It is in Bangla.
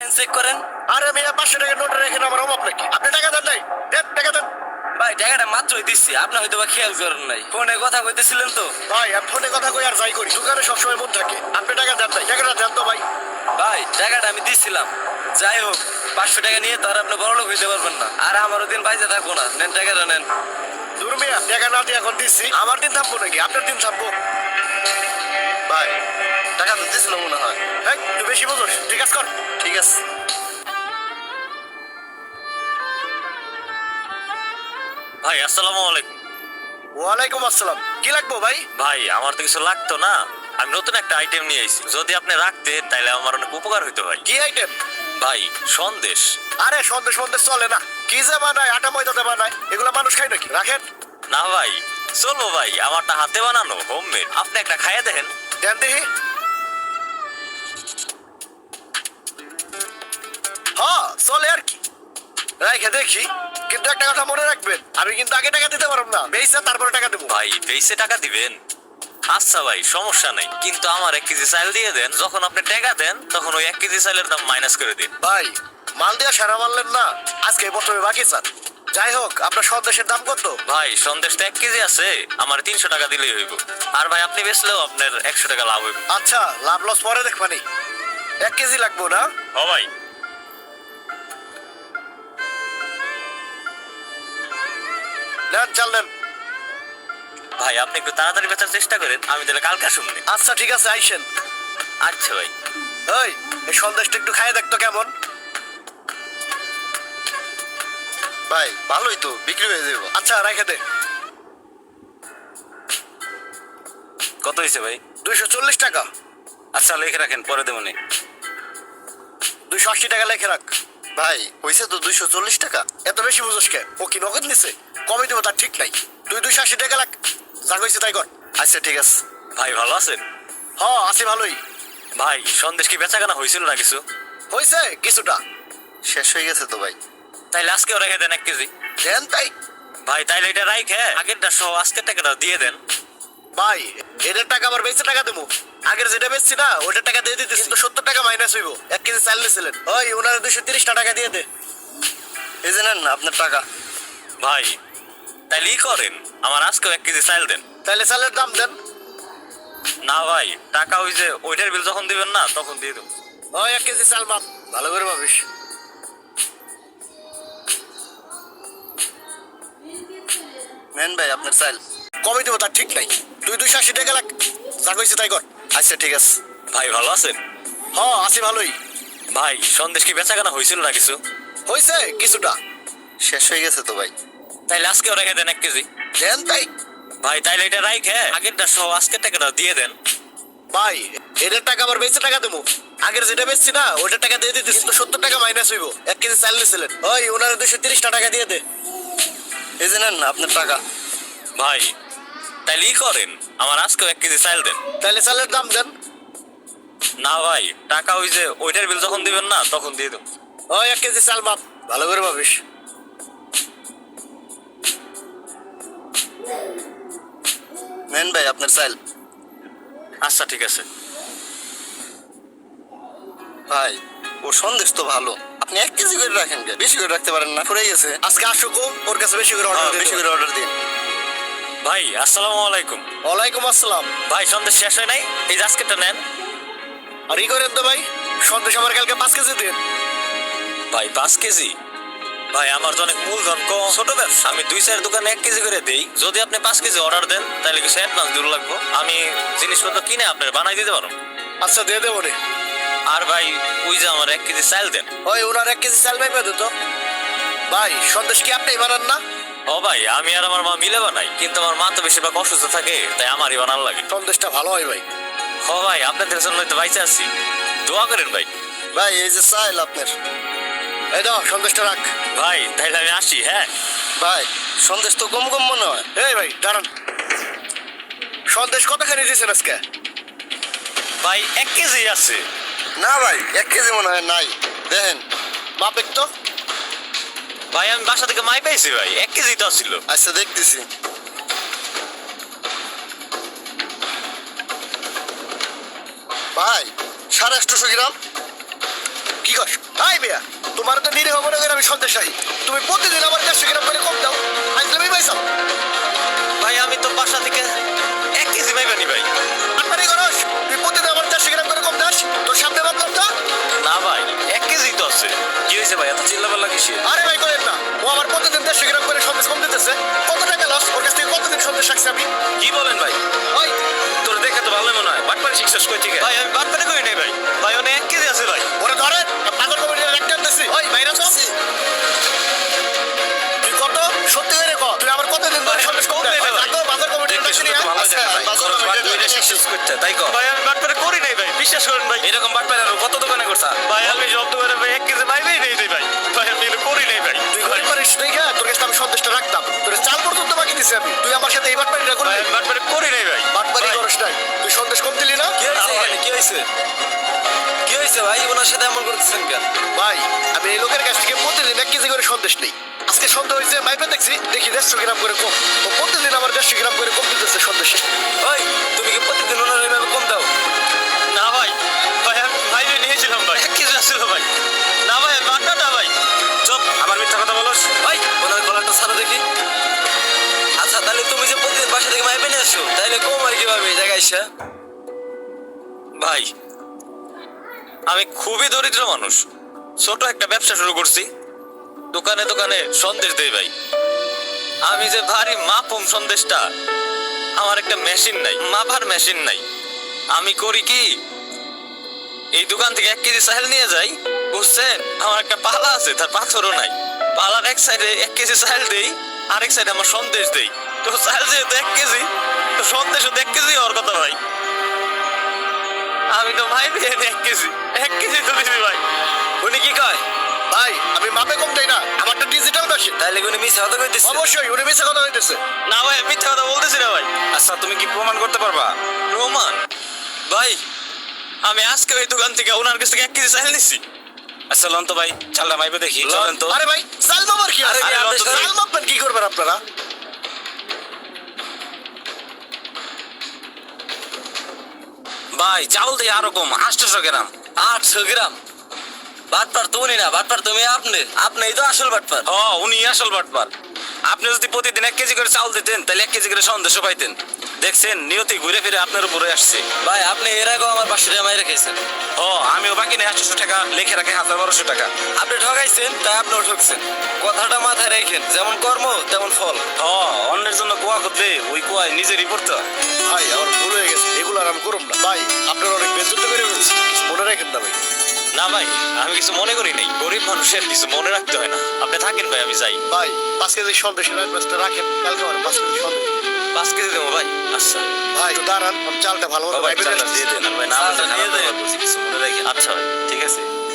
চেক করেন। আরে মিয়া পাঁচশো টাকা নোট রেখে আমার অভাব নাকি? আপনি টাকা দেন নাই? দেন টাকা দেন। ভাই টাকাটা মাত্রই দিচ্ছি। আপনি হয়তো বা খেয়াল করেন নাই। ফোনে কথা কইতেছিলেন তো। ভাই ফোনে কথা কই আর যাই করি। দোকানে সবসময় মন থাকে। আপনি টাকা দেন নাই। টাকাটা দেন তো ভাই। ভাই টাকাটা আমি দিচ্ছিলাম যাই হোক পাঁচশো টাকা নিয়ে তো আর আপনি বড় লোক হইতে পারবেন না। আর আমারও দিন বাইতে থাকব না। নেন টাকাটা নেন। দূর মিয়া টাকা না দিয়ে এখন দিচ্ছি। আমার দিন থামবো নাকি? আপনার দিন থামবো। ভাই তো দিছিল মনে হয়। তুই বেশি বুঝোস ঠিক আছে কর। ঠিক আছে। ভাই আসসালামু আলাইকুম। ওয়ালাইকুম আসসালাম। কি লাগবো ভাই? ভাই আমার তো কিছু লাগতো না। আমি নতুন একটা আইটেম নিয়ে আইছি। যদি আপনি রাখতেন তাহলে আমার অনেক উপকার হইতো ভাই। কি আইটেম ভাই সন্দেশ। আরে সন্দেশ সন্দেশ চলে না। কি যে বানায় আটা ময়দাতে বানায় এগুলো মানুষ খায় নাকি? রাখেন। না ভাই চলবো ভাই আমারটা হাতে বানানো হোমমেড আপনি একটা খাইয়ে দেখেন। দেন দেখি। হ্যাঁ চলে আর কি। রাইখে দেখি। কিন্তু একটা কথা মনে রাখবেন আমি কিন্তু আগে টাকা দিতে পারব না। বেইসা তারপরে টাকা দেবো। ভাই বেইসে টাকা দিবেন? আচ্ছা ভাই সমস্যা নেই। কিন্তু আমার এক কেজি চাল দিয়ে দেন। যখন আপনি টাকা দেন তখন ওই এক কেজি চালের দাম মাইনাস করে দিন। ভাই মাল দিয়া সারা মারলেন না। আজকে প্রথমে বাকি চান। যাই হোক আপনার সন্দেশের দাম কত? ভাই সন্দেশ তো এক কেজি আছে। আমার তিনশো টাকা দিলেই হইব। আর ভাই আপনি বেচলেও আপনার একশো টাকা লাভ হইব। আচ্ছা লাভ লস পরে দেখবানি। এক কেজি লাগবো না? ও ভাই নেন চাললেন ভাই আপনি একটু তাড়াতাড়ি বেচার চেষ্টা করেন আমি তাহলে কালকে শুননি আচ্ছা ঠিক আছে আইসেন। আচ্ছা ভাই। ওই এই সন্দেশটা একটু খাইয়ে দেখতো কেমন। ভাই ভালোই তো বিক্রি হয়ে যাবে আচ্ছা রেখে দে। কত হয়েছে ভাই? দুইশো চল্লিশ টাকা। আচ্ছা লিখে রাখেন পরে দেবো নি। দুইশো আশি টাকা লেখে রাখ। ভাই হয়েছে তো দুইশো চল্লিশ টাকা। এত বেশি বুঝোস কে? ও কি নগদ নিছে? কমে দেবো তার ঠিক নাই। তুই দুইশো আশি টাকা লাগ। যা হয়েছে তাই কর। আচ্ছা ঠিক আছে। ভাই ভালো আছেন? হ আছি ভালোই। ভাই সন্দেশ কি বেচা কেনা হয়েছিল না কিছু? হয়েছে কিছুটা। শেষ হয়ে গেছে তো ভাই। তাইলে আজকেও রেখে দেন এক কেজি। দেন তাই। ভাই তাইলে এটা রাইখে আগেরটা সহ আজকের টাকাটা দিয়ে দেন। ভাই এদের টাকা আবার বেশি টাকা দেবো। আগের যেটা বেচছি না ওটার টাকা দিয়ে দিতেছি। কিন্তু সত্তর টাকা মাইনাস হইব। এক কেজি চাল নিয়েছিলেন ওই ওনার দুশো তিরিশটা টাকা দিয়ে দে। এই যে নেন না আপনার টাকা। ভাই তাইলে করেন। আমার আজকেও এক কেজি চাল দেন। তাহলে চালের দাম দেন। না ভাই টাকা ওই যে ওইটার বিল যখন দিবেন না তখন দিয়ে দেবো। ওই এক কেজি চাল মাপ। ভালো করে ভাবিস। নেন ভাই আপনার চাল। কমে দেবো তার ঠিক নাই। তুই দুইশো আশি টাকা লাগ যা কইছি তাই কর। আচ্ছা ঠিক আছে। ভাই ভালো আছেন? হ আছি ভালোই। ভাই সন্দেশ কি বেচা কেনা হয়েছিল না কিছু? হয়েছে কিছুটা। শেষ হয়ে গেছে তো ভাই। তাইলে আজকেও রেখে দেন এক কেজি। দেন তাই। ভাই তাইলে এটা রাইখে। আগেরটা সহ আজকের টাকাটা দিয়ে দেন। ভাই এদের টাকা আবার বেশি টাকা দেবো। আগের যেটা বেচছি না ওইটার টাকা দিয়ে দিতেছি কিন্তু সত্তর টাকা মাইনাস হইব। এক কেজি চাল নিয়েছিলেন ওই ওনার দুশো তিরিশটা টাকা দিয়ে দে। এই যে নেন না আপনার টাকা। ভাই ই করেন আমার আজকেও এক কেজি চাল দেন। তাহলে চালের দাম দেন। না ভাই টাকা ওই যে ওইটার বিল যখন দিবেন না তখন দিয়ে দেবো। ওই এক কেজি চাল মাপ ভালো করে ভাবিস। নেন ভাই আপনার চাল। আচ্ছা ঠিক আছে। ভাই ও সন্দেশ তো ভালো। আপনি এক কেজি করে রাখেন বেশি করে রাখতে পারেন না। ফুরে গেছে। আজকে আসুক ও, ওর কাছে বেশি করে অর্ডার বেশি করে অর্ডার দিন ভাই আসসালামু আলাইকুম। ওয়ালাইকুম আসসালাম। ভাই সন্দেশ শেষ হয় নাই? এই যে আজকেরটা নেন। আর ই করেন তো ভাই সন্দেশ আমার কালকে পাঁচ কেজি দিন। ভাই পাঁচ কেজি? ভাই আমার তো অনেক মূলধন কম। ছোট ব্যবসা। আমি দুই চার দোকানে এক কেজি করে দেই। যদি আপনি পাঁচ কেজি অর্ডার দেন তাহলে কিছু অ্যাডভান্স দূর লাগবো। আমি জিনিসপত্র কিনে আপনার বানাই দিতে পারো। আচ্ছা দিয়ে দেবো রে আর ভাই ওই যে আমার এক কেজি চাল দেন। ওই ওনার এক কেজি চাল পাইবে তো? ভাই সন্দেশ কি আপনি বানান না? ও ভাই আমি আর আমার মা মিলে বানাই কিন্তু আমার মা তো বেশিরভাগ অসুস্থ থাকে তাই আমারই বানার লাগে। সন্দেশটা ভালো হয় ভাই। ও ভাই আপনাদের জন্য তো বাইচে আছি। দোয়া করেন ভাই। ভাই এই যে চাইল আপনার। এই দাও সন্দেশটা রাখ। ভাই তাইলে আমি আসি হ্যাঁ? ভাই সন্দেশ তো কম কম মনে হয়। এই ভাই দাঁড়ান। সন্দেশ কতখানি দিয়েছেন আজকে? ভাই এক কেজি আছে। না ভাই এক কেজি মনে হয় নাই। দেখেন মাপেক তো। ভাই আমি বাসা থেকে মাই পাইছি ভাই এক কেজি তো ছিল। আচ্ছা দেখতেছি। ভাই সাড়ে আটশোশো গ্রাম? কি কর এই মিয়া তোমার তো নিরীহ মনে করে আমি সন্দেশাই তুমি প্রতিদিন আমার দেড়শো গ্রাম করে কম দাও। আইসলামই পাইছাও ভাই আমি তো বাসা থেকে এক কেজি পাইবানি ভাই। হয়েছে ভাই এত চিল্লাপাল্লা কিসে আরে ভাই করেন না। ও আমার প্রতিদিন দেড়শো গ্রাম করে সন্দেশ কম দিতেছে। কত টাকা লস ওর কাছ থেকে কতদিন সন্দেশ রাখছি আমি? কি বলেন ভাই? ওই তোর দেখে তো ভালো মনে হয়। বাটপারি শিক্ষা কই থেকে? ভাই আমি বাটপারে করি নাই ভাই। ভাই অনেক এক কেজি আছে ভাই। ওরে ধরেন বাজার কমিটির একটা আনতেছি। ওই বাইরে তো তুই কত সত্যি করে কর তুই আমার কতদিন ধরে সন্দেশ কম ভাই, ভাই। বাজার করতে তাই কো ভাই আমি বাটপারে করি নাই ভাই বিশ্বাস করেন ভাই। এরকম বাটপারি আর কত দোকানে করছা? ভাই আমি জব দোকানে ভাই কেজি নেই ভাই ভাই। আমি করি নাই ভাই। তুই ঘরে পারিস দেখে তোর কাছে আমি সন্দেশটা রাখতাম। তোর চাল পর্যন্ত বাকি দিছি আমি। তুই আমার সাথে এই বাটপারিটা করলি? ভাই করি নাই ভাই। বাটপারি করিস নাই। তুই সন্দেশ কম দিলি না? কি হয়েছে এখানে? কি হয়েছে? কি হয়েছে ভাই? ওনার সাথে এমন করতেছেন কেন? ভাই আমি এই লোকের কাছ থেকে প্রতিদিন এক কেজি করে সন্দেশ নেই। আজকে সন্দেহ হয়েছে মাইপে দেখছি দেখি দেড়শো গ্রাম করে কম। ও প্রতিদিন আমার দেড়শো গ্রাম করে কম দিতেছে সন্দেশে। ওই তুমি কি প্রতিদিন ওনার এভাবে কম দাও? দেখি। আচ্ছা তাহলে তুমি যে প্রতিদিন বাসা থেকে মাইপে নিয়ে আসছো তাহলে কম আর কীভাবে জায়গায় এসে? ভাই, আমি খুবই দরিদ্র মানুষ। ছোট একটা ব্যবসা শুরু করছি। দোকানে দোকানে সন্দেশ দেই ভাই। আমি যে ভারী মাপম সন্দেশটা, আমার একটা মেশিন নাই মাপার মেশিন নাই। আমি করি কি, এই দোকান থেকে এক কেজি চাল নিয়ে যাই, বুঝছেন? আমার একটা পালা আছে, তার পাথরও নাই। পালার এক সাইডে এক কেজি চাল দেই আরেক সাইডে আমার সন্দেশ দেই। তো চাল যেহেতু এক কেজি তো সন্দেশও এক কেজি হওয়ার কথা ভাই। আমি তো ভাই দিয়ে এক কেজি। এক কেজি তো দিবি ভাই। উনি কি কয়? ভাই আমি মাপে কম দেই না আমারটা ডিজিটাল মেশিন তাহলে উনি মিছে কথা কইতেছে? অবশ্যই উনি মিশে কথা হইতেছে না ভাই আমি মিথ্যা কথা বলতেছি না ভাই। আচ্ছা তুমি কি প্রমাণ করতে পারবা? রোমান ভাই আমি আজকে ওই দোকান থেকে ওনার কাছ থেকে এক কেজি চাল নিচ্ছি আচ্ছা লন তো ভাই চালটা মাইপে দেখি চলেন তো। আরে ভাই চাল মাপার কি আরে চাল মাপবেন কি করবেন আপনারা? ভাই চাউল দিয়ে আরও কম আটশো গ্রাম। আটশো গ্রাম? বাটপার তো উনি না বাটপার তুমি আপনি। আপনিই তো আসল বাটপার। ও উনি আসল বাটপার। আপনি যদি প্রতিদিন এক কেজি করে চাউল দিতেন তাহলে এক কেজি করে সন্দেশ পাইতেন। দেখছেন নিয়তি ঘুরে ফিরে আপনার উপরে আসছে। ভাই আপনি এর আগেও আমার পাঁচশো টাকা মাইরে খেয়েছেন। ও আমিও বাকি নেই আটশো টাকা লিখে রাখি হাজার বারোশো টাকা। আপনি ঠকাইছেন তাই আপনিও ঠকছেন। কথাটা মাথায় রেখেন যেমন কর্ম তেমন ফল। ও অন্যের জন্য কুয়া করলে ওই কুয়ায় নিজেরই পড়তে ভাই আমার ভুল হয়ে গেছে এগুলো আর আমি করব না। ভাই আপনারা অনেক বেজ্জত করে কিছু মনে রাখেন না ভাই। না ভাই আমি কিছু মনে করি নাই। গরিব মানুষের কিছু মনে রাখতে হয় না। আপনি থাকেন ভাই আমি যাই। ভাই পাঁচ কেজি সন্দেশের অ্যাডভান্সটা রাখেন কালকে আমার পাঁচ কেজি সন্দেশ পাঁচ কেজি দেবো ভাই আচ্ছা। ভাই একটু দাঁড়ান চালটা ভালো ভাই চালটা দিয়ে দেন ভাই না দিয়ে দেন। কিছু মনে রাখেন। আচ্ছা ভাই ঠিক আছে।